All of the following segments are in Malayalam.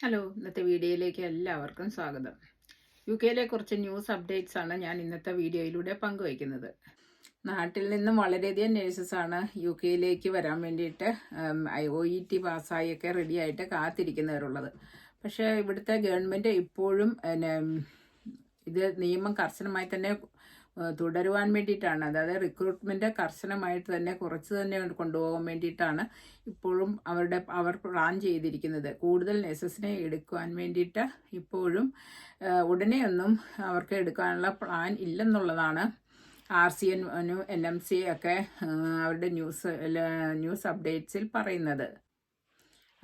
ഹലോ ഇന്നത്തെ വീഡിയോയിലേക്ക് എല്ലാവർക്കും സ്വാഗതം. യു കെയിലെ കുറച്ച് ന്യൂസ് അപ്ഡേറ്റ്സ് ആണ് ഞാൻ ഇന്നത്തെ വീഡിയോയിലൂടെ പങ്കുവയ്ക്കുന്നത്. നാട്ടിൽ നിന്നും വളരെയധികം നേഴ്സസാണ് യു കെയിലേക്ക് വരാൻ വേണ്ടിയിട്ട് ഒ ഇ ടി പാസ്സായൊക്കെ റെഡിയായിട്ട് കാത്തിരിക്കുന്നവരുള്ളത്. പക്ഷേ ഇവിടുത്തെ ഗവൺമെന്റ് ഇപ്പോഴും ഇത് നിയമം കർശനമായി തന്നെ തുടരുവാൻ വേണ്ടിയിട്ടാണ്. അതായത് റിക്രൂട്ട്മെന്റ് കർശനമായിട്ട് തന്നെ കുറച്ച് തന്നെ കൊണ്ടുപോകാൻ വേണ്ടിയിട്ടാണ് ഇപ്പോഴും അവരുടെ അവർ പ്ലാൻ ചെയ്തിരിക്കുന്നത്. കൂടുതൽ നഴ്സസിനെ എടുക്കുവാൻ വേണ്ടിയിട്ട് ഇപ്പോഴും ഉടനെ ഉടനെയൊന്നും അവർക്ക് എടുക്കാനുള്ള plan ഇല്ലെന്നുള്ളതാണ് R C N N M C ഒക്കെ അവരുടെ ന്യൂസ് ന്യൂസ് അപ്ഡേറ്റ്സിൽ പറയുന്നത്.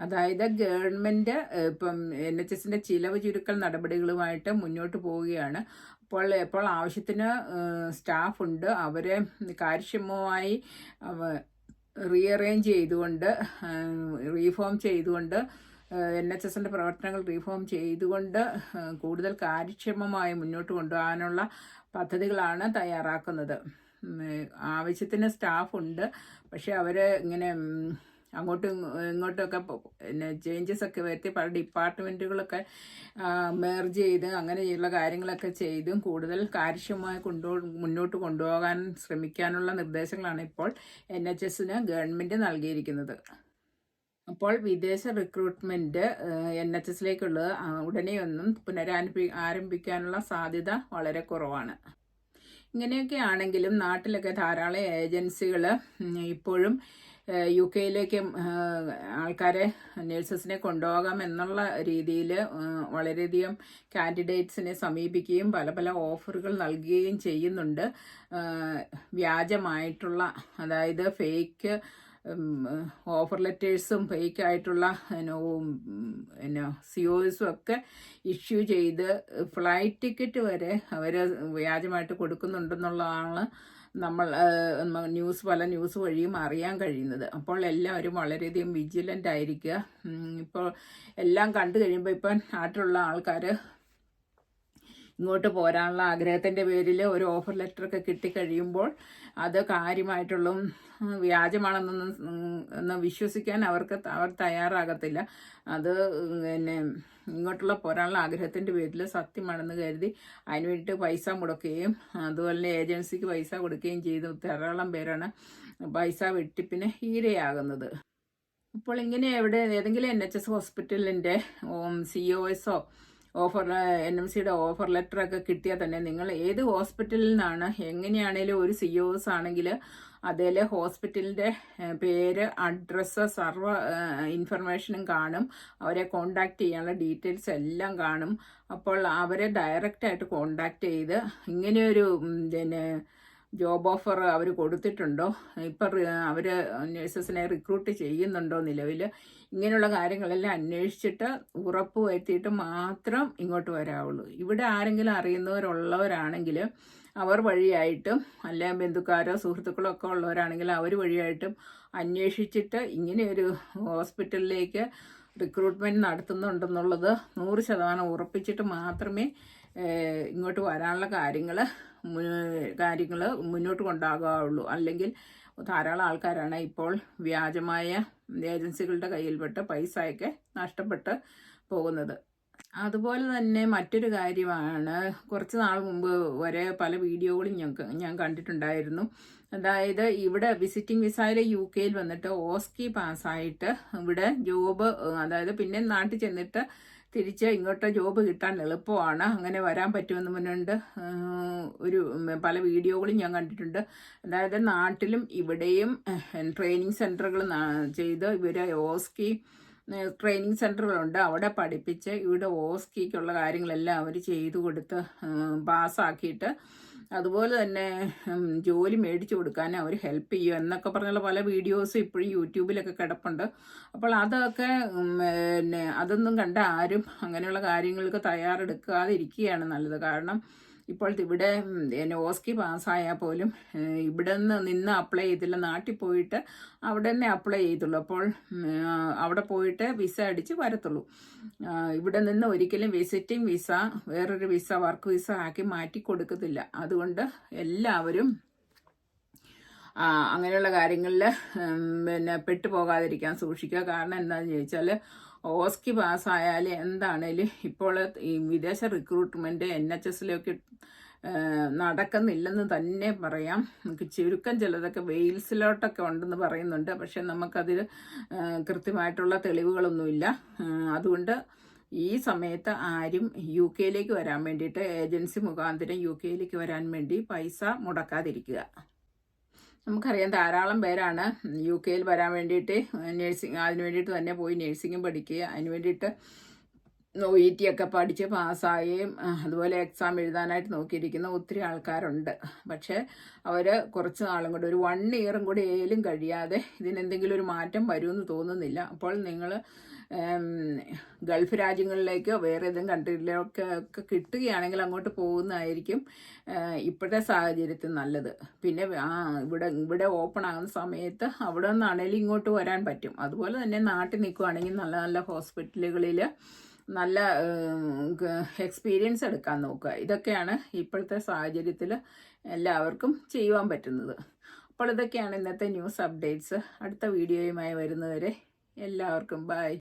അതായത് ഗവൺമെന്റ് ഏഹ്, ഇപ്പം എൻ എച്ച് എസിന്റെ ചിലവ് ചുരുക്കൽ നടപടികളുമായിട്ട് മുന്നോട്ട് പോവുകയാണ്. അപ്പോൾ ഇപ്പോൾ ആവശ്യത്തിന് സ്റ്റാഫ് ഉണ്ട് അവരെ കാര്യക്ഷമമായി റീഅറേഞ്ച് ചെയ്തുകൊണ്ട് റീഫോം ചെയ്തുകൊണ്ട് എൻ എച്ച് എസിന്റെ പ്രവർത്തനങ്ങൾ റീഫോം ചെയ്തുകൊണ്ട് കൂടുതൽ കാര്യക്ഷമമായി മുന്നോട്ട് കൊണ്ടുപോകാനുള്ള പദ്ധതികളാണ് തയ്യാറാക്കുന്നത്. ആവശ്യത്തിന് സ്റ്റാഫ് ഉണ്ട് പക്ഷെ അവർ ഇങ്ങനെ അങ്ങോട്ടും ഇങ്ങോട്ടൊക്കെ പിന്നെ ചേഞ്ചസ് ഒക്കെ വരുത്തി പല ഡിപ്പാർട്ട്മെന്റുകളൊക്കെ മേർജ് ചെയ്ത് അങ്ങനെയുള്ള കാര്യങ്ങളൊക്കെ ചെയ്തും കൂടുതൽ കാര്യക്ഷമമായി കൊണ്ടു മുന്നോട്ട് കൊണ്ടുപോകാൻ ശ്രമിക്കാനുള്ള നിർദ്ദേശങ്ങളാണ് ഇപ്പോൾ എൻ എച്ച് എസിന് ഗവൺമെന്റ് നൽകിയിരിക്കുന്നത്. അപ്പോൾ വിദേശ റിക്രൂട്ട്മെന്റ് എൻ എച്ച് എസിലേക്കുള്ളത് ഉടനെയൊന്നും പുനരാരംഭി ആരംഭിക്കാനുള്ള സാധ്യത വളരെ കുറവാണ്. ഇങ്ങനെയൊക്കെ ആണെങ്കിലും നാട്ടിലൊക്കെ ധാരാളം ഏജൻസികൾ ഇപ്പോഴും യു കെയിലേക്ക് ആൾക്കാരെ നഴ്സസിനെ കൊണ്ടുപോകാം എന്നുള്ള രീതിയിൽ വളരെയധികം കാൻഡിഡേറ്റ്സിനെ സമീപിക്കുകയും പല പല ഓഫറുകൾ നൽകുകയും ചെയ്യുന്നുണ്ട്. വ്യാജമായിട്ടുള്ള അതായത് ഫേക്ക് ഓഫർ ലെറ്റേഴ്സും ഫേക്ക് ആയിട്ടുള്ള പിന്നെ സിഒസും ഒക്കെ ഇഷ്യൂ ചെയ്ത് ഫ്ലൈറ്റ് ടിക്കറ്റ് വരെ അവർ വ്യാജമായിട്ട് കൊടുക്കുന്നുണ്ടെന്നുള്ളതാണ് നമ്മൾ ന്യൂസ് പല ന്യൂസ് വഴിയും അറിയാൻ കഴിയുന്നത്. അപ്പോൾ എല്ലാവരും വളരെയധികം വിജിലന്റ് ആയിരിക്കുക. ഇപ്പോൾ എല്ലാം കണ്ടു കഴിയുമ്പോൾ ഇപ്പം നാട്ടിലുള്ള ആൾക്കാർ ഇങ്ങോട്ട് പോരാനുള്ള ആഗ്രഹത്തിന്റെ പേരിൽ ഒരു ഓഫർ ലെറ്റർ ഒക്കെ കിട്ടിക്കഴിയുമ്പോൾ അത് കാര്യമായിട്ടുള്ള വ്യാജമാണെന്നൊന്നും ഒന്ന് വിശ്വസിക്കാൻ അവർക്ക് അവർ തയ്യാറാകത്തില്ല. അത് പിന്നെ ഇങ്ങോട്ടുള്ള പോരാനുള്ള ആഗ്രഹത്തിന്റെ പേരിൽ സത്യമാണെന്ന് കരുതി അതിന് വേണ്ടിയിട്ട് പൈസ മുടക്കുകയും അതുപോലെ ഏജൻസിക്ക് പൈസ കൊടുക്കുകയും ചെയ്തു. ധാരാളം പേരാണ് പൈസ വെട്ടിപ്പിന് ഈരയാകുന്നത് അപ്പോൾ ഇങ്ങനെ എവിടെ ഏതെങ്കിലും എൻ എച്ച് എസ് ഹോസ്പിറ്റലിന്റെ സി ഒ എസോ ഓഫർ എൻ എം സിയുടെ ഓഫർ ലെറ്റർ ഒക്കെ കിട്ടിയാൽ തന്നെ നിങ്ങൾ ഏത് ഹോസ്പിറ്റലിൽ നിന്നാണ് എങ്ങനെയാണേലും ഒരു സി ഒ എസ് ആണെങ്കിൽ അതിൽ ഹോസ്പിറ്റലിന്റെ പേര് അഡ്രസ്സ് സർവ ഇൻഫർമേഷനും കാണും. അവരെ കോണ്ടാക്ട് ചെയ്യാനുള്ള ഡീറ്റെയിൽസ് എല്ലാം കാണും. അപ്പോൾ അവരെ ഡയറക്റ്റായിട്ട് കോണ്ടാക്ട് ചെയ്ത് ഇങ്ങനെയൊരു പിന്നെ ജോബ് ഓഫർ അവർ കൊടുത്തിട്ടുണ്ടോ? ഇപ്പം അവർ നഴ്സസിനെ റിക്രൂട്ട് ചെയ്യുന്നുണ്ടോ നിലവിൽ ഇങ്ങനെയുള്ള കാര്യങ്ങളെല്ലാം അന്വേഷിച്ചിട്ട് ഉറപ്പ് വരുത്തിയിട്ട് മാത്രം ഇങ്ങോട്ട് വരാവുള്ളൂ. ഇവിടെ ആരെങ്കിലും അറിയുന്നവരുള്ളവരാണെങ്കിൽ അവർ വഴിയായിട്ടും അല്ലെ ബന്ധുക്കാരോ സുഹൃത്തുക്കളോ ഒക്കെ ഉള്ളവരാണെങ്കിൽ അവർ വഴിയായിട്ടും അന്വേഷിച്ചിട്ട് ഇങ്ങനെയൊരു ഹോസ്പിറ്റലിലേക്ക് റിക്രൂട്ട്മെന്റ് നടത്തുന്നുണ്ടെന്നുള്ളത് നൂറ് ശതമാനം ഉറപ്പിച്ചിട്ട് മാത്രമേ ഇങ്ങോട്ട് വരാനുള്ള കാര്യങ്ങൾ കാര്യങ്ങൾ മുന്നോട്ട് കൊണ്ടാകാവുള്ളൂ. അല്ലെങ്കിൽ ധാരാളം ആൾക്കാരാണ് ഇപ്പോൾ വ്യാജമായ ഏജൻസികളുടെ കയ്യിൽപ്പെട്ട് പൈസയൊക്കെ നഷ്ടപ്പെട്ട് പോകുന്നത്. അതുപോലെ തന്നെ മറ്റൊരു കാര്യമാണ്. കുറച്ച് നാൾ മുമ്പ് വരെ പല വീഡിയോകളും ഞാൻ ഞാൻ കണ്ടിട്ടുണ്ടായിരുന്നു. അതായത് ഇവിടെ വിസിറ്റിംഗ് വിസയിൽ യു കെയിൽ വന്നിട്ട് ഓസ്കി പാസ്സായിട്ട് ഇവിടെ ജോബ് അതായത് പിന്നെ നാട്ടിൽ ചെന്നിട്ട് തിരിച്ച് ഇങ്ങോട്ട് ജോബ് കിട്ടാൻ എളുപ്പമാണ്. അങ്ങനെ വരാൻ പറ്റുമെന്ന് മുന്നുണ്ട് ഒരു പല വീഡിയോകളും ഞാൻ കണ്ടിട്ടുണ്ട്. അതായത് നാട്ടിലും ഇവിടെയും ട്രെയിനിങ് സെന്ററുകൾ ചെയ്ത് ഇവരെ ഓസ്കി ട്രെയിനിങ് സെന്ററുകളുണ്ട് അവിടെ പഠിപ്പിച്ച് ഇവിടെ ഓസ്കിക്കുള്ള കാര്യങ്ങളെല്ലാം അവർ ചെയ്തു കൊടുത്ത് പാസ്സാക്കിയിട്ട് അതുപോലെ തന്നെ ജോലി മേടിച്ചു കൊടുക്കാൻ അവർ ഹെൽപ്പ് ചെയ്യും എന്നൊക്കെ പറഞ്ഞുള്ള പല വീഡിയോസും ഇപ്പോഴും യൂട്യൂബിലൊക്കെ കിടപ്പുണ്ട്. അപ്പോൾ അതൊക്കെ പിന്നെ അതൊന്നും കണ്ട ആരും അങ്ങനെയുള്ള കാര്യങ്ങൾക്ക് തയ്യാറെടുക്കാതിരിക്കുകയാണ് നല്ലത്. കാരണം ഇപ്പോൾ ഇവിടെ എന്നെ ഓസ്കി പാസ്സായാൽ പോലും ഇവിടെ നിന്ന് നിന്ന് അപ്ലൈ ചെയ്തില്ല. നാട്ടിൽ പോയിട്ട് അവിടെ തന്നെ അപ്ലൈ ചെയ്തുള്ളൂ. അപ്പോൾ അവിടെ പോയിട്ട് വിസ അടിച്ച് വരത്തുള്ളൂ. ഇവിടെ നിന്ന് ഒരിക്കലും വിസിറ്റിംഗ് വിസ വേറൊരു വിസ വർക്ക് വിസ ആക്കി മാറ്റി കൊടുക്കത്തില്ല. അതുകൊണ്ട് എല്ലാവരും അങ്ങനെയുള്ള കാര്യങ്ങളിൽ പിന്നെ പെട്ടുപോകാതിരിക്കാൻ സൂക്ഷിക്കുക. കാരണം എന്താണെന്ന് ചോദിച്ചാൽ ഓസ്കി പാസ്സായാൽ എന്താണേലും ഇപ്പോൾ ഈ വിദേശ റിക്രൂട്ട്മെന്റ് എൻ എച്ച് എസിലേക്ക് നടക്കുന്നില്ലെന്ന് തന്നെ പറയാം. ചുരുക്കം ചിലതൊക്കെ വെയിൽസിലോട്ടൊക്കെ ഉണ്ടെന്ന് പറയുന്നുണ്ട്. പക്ഷെ നമുക്കതിൽ കൃത്യമായിട്ടുള്ള തെളിവുകളൊന്നുമില്ല. അതുകൊണ്ട് ഈ സമയത്ത് ആരും യു കെയിലേക്ക് വരാൻ വേണ്ടിയിട്ട് ഏജൻസി മുഖാന്തരം യു കെയിലേക്ക് വരാൻ വേണ്ടി പൈസ മുടക്കാതിരിക്കുക. നമുക്കറിയാം ധാരാളം പേരാണ് യു കെയിൽ വരാൻ വേണ്ടിയിട്ട് നേഴ്സിംഗ് അതിന് വേണ്ടിയിട്ട് തന്നെ പോയി നേഴ്സിംഗും പഠിക്കുക. അതിന് വേണ്ടിയിട്ട് ഒ ഒക്കെ പഠിച്ച് പാസ്സായും അതുപോലെ എക്സാം എഴുതാനായിട്ട് നോക്കിയിരിക്കുന്ന ഒത്തിരി ആൾക്കാരുണ്ട്. പക്ഷേ അവർ കുറച്ച് നാളും കൂടി ഒരു വൺ ഇയറും കൂടി ഏലും കഴിയാതെ ഇതിനെന്തെങ്കിലും ഒരു മാറ്റം വരുമെന്ന് തോന്നുന്നില്ല. അപ്പോൾ നിങ്ങൾ ഗൾഫ് രാജ്യങ്ങളിലേക്കോ വേറെ ഏതെങ്കിലും കൺട്രിയിലേക്കോ ഒക്കെ കിട്ടുകയാണെങ്കിൽ അങ്ങോട്ട് പോകുന്നതായിരിക്കും ഇപ്പോഴത്തെ സാഹചര്യത്തിൽ നല്ലത്. പിന്നെ ഇവിടെ ഇവിടെ ഓപ്പൺ ആകുന്ന സമയത്ത് അവിടെ നിന്നാണെങ്കിലും ഇങ്ങോട്ട് വരാൻ പറ്റും. അതുപോലെ തന്നെ നാട്ടിൽ നിൽക്കുവാണെങ്കിൽ നല്ല നല്ല ഹോസ്പിറ്റലുകളിൽ നല്ല എക്സ്പീരിയൻസ് എടുക്കാൻ നോക്കുക. ഇതൊക്കെയാണ് ഇപ്പോഴത്തെ സാഹചര്യത്തിൽ എല്ലാവർക്കും ചെയ്യുവാൻ പറ്റുന്നത്. അപ്പോൾ ഇതൊക്കെയാണ് ഇന്നത്തെ ന്യൂസ് അപ്ഡേറ്റ്സ് അടുത്ത വീഡിയോയുമായി വരുന്നവരെ എല്ലാവർക്കും ബൈ